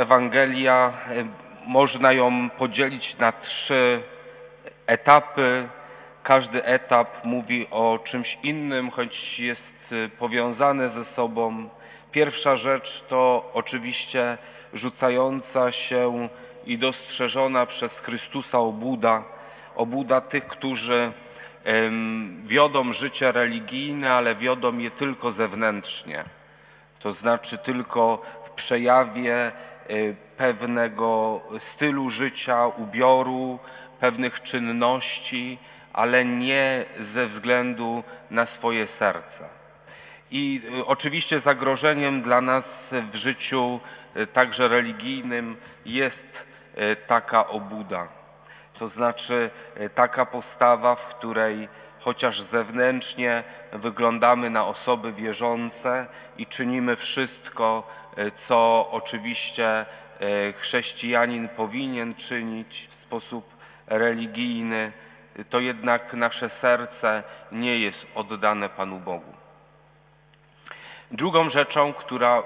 Ewangelia, e, można ją podzielić na trzy etapy. Każdy etap mówi o czymś innym, choć jest e, powiązane ze sobą. Pierwsza rzecz to oczywiście rzucająca się i dostrzeżona przez Chrystusa obuda, obuda tych, którzy wiodą życie religijne, ale wiodą je tylko zewnętrznie. To znaczy tylko w przejawie y, pewnego stylu życia, ubioru, pewnych czynności, ale nie ze względu na swoje serce. I y, oczywiście zagrożeniem dla nas w życiu y, także religijnym jest y, taka obuda. To znaczy y, taka postawa, w której chociaż zewnętrznie wyglądamy na osoby wierzące i czynimy wszystko, y, co oczywiście y, chrześcijanin powinien czynić w sposób religijny, to jednak nasze serce nie jest oddane Panu Bogu. Drugą rzeczą, która,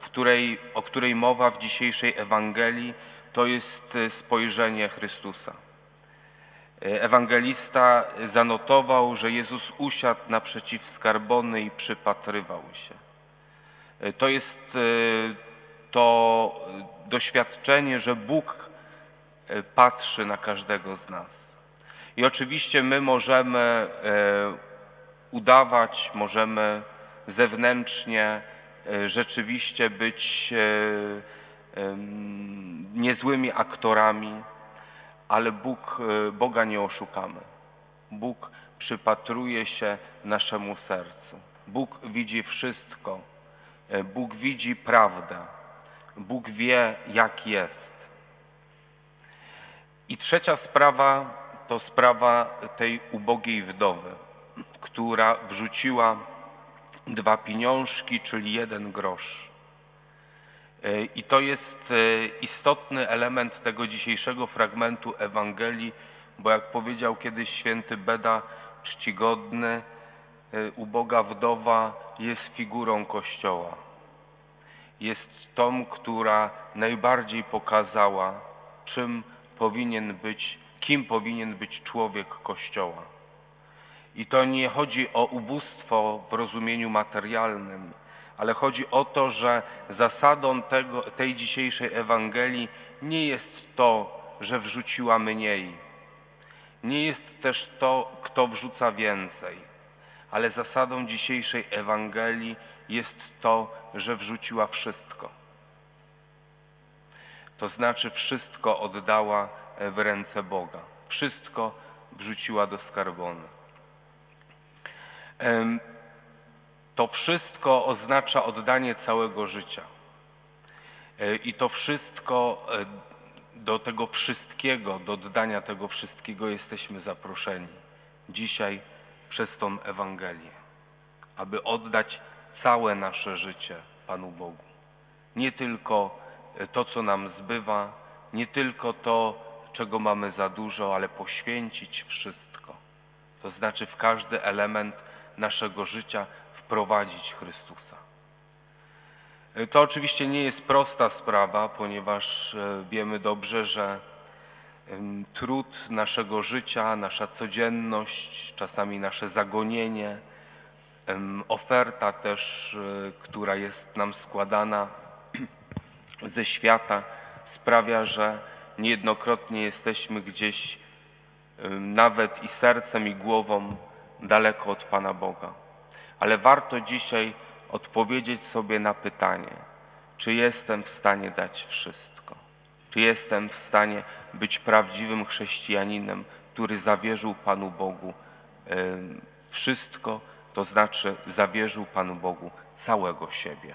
w której, o której mowa w dzisiejszej Ewangelii, to jest spojrzenie Chrystusa. Y, Ewangelista zanotował, że Jezus usiadł naprzeciw skarbony i przypatrywał się. Y, To jest y, to doświadczenie, że Bóg patrzy na każdego z nas. I oczywiście my możemy udawać, możemy zewnętrznie e, rzeczywiście być e, niezłymi aktorami, ale Bóg, e, Boga nie oszukamy. Bóg przypatruje się naszemu sercu. Bóg widzi wszystko. E, Bóg widzi prawdę. Bóg wie, jak jest. I trzecia sprawa to sprawa tej ubogiej wdowy, która wrzuciła dwa pieniążki, czyli jeden grosz. E, I to jest e, istotny element tego dzisiejszego fragmentu Ewangelii, bo jak powiedział kiedyś święty Beda czcigodny, e, uboga wdowa jest figurą Kościoła. Jest tą, która najbardziej pokazała, czym powinien być, kim powinien być człowiek Kościoła. I to nie chodzi o ubóstwo w rozumieniu materialnym, ale chodzi o to, że zasadą tego, tej dzisiejszej Ewangelii nie jest to, że wrzuciła mniej. Nie jest też to, kto wrzuca więcej, ale zasadą dzisiejszej Ewangelii jest to, że wrzuciła wszystko. To znaczy wszystko oddała w ręce Boga. Wszystko wrzuciła do skarbony. To wszystko oznacza oddanie całego życia. E, I to wszystko, e, do tego wszystkiego, do oddania tego wszystkiego jesteśmy zaproszeni dzisiaj przez tą Ewangelię, aby oddać całe nasze życie Panu Bogu. Nie tylko e, to, co nam zbywa, nie tylko to, czego mamy za dużo, ale poświęcić wszystko. To znaczy w każdy element naszego życia wprowadzić Chrystusa. E, To oczywiście nie jest prosta sprawa, ponieważ e, wiemy dobrze, że trud naszego życia, nasza codzienność, czasami nasze zagonienie, oferta też, e, która jest nam składana ze świata, sprawia, że niejednokrotnie jesteśmy gdzieś nawet i sercem, i głową daleko od Pana Boga. Ale warto dzisiaj odpowiedzieć sobie na pytanie, czy jestem w stanie dać wszystko? Czy jestem w stanie być prawdziwym chrześcijaninem, który zawierzył Panu Bogu wszystko, to znaczy zawierzył Panu Bogu całego siebie?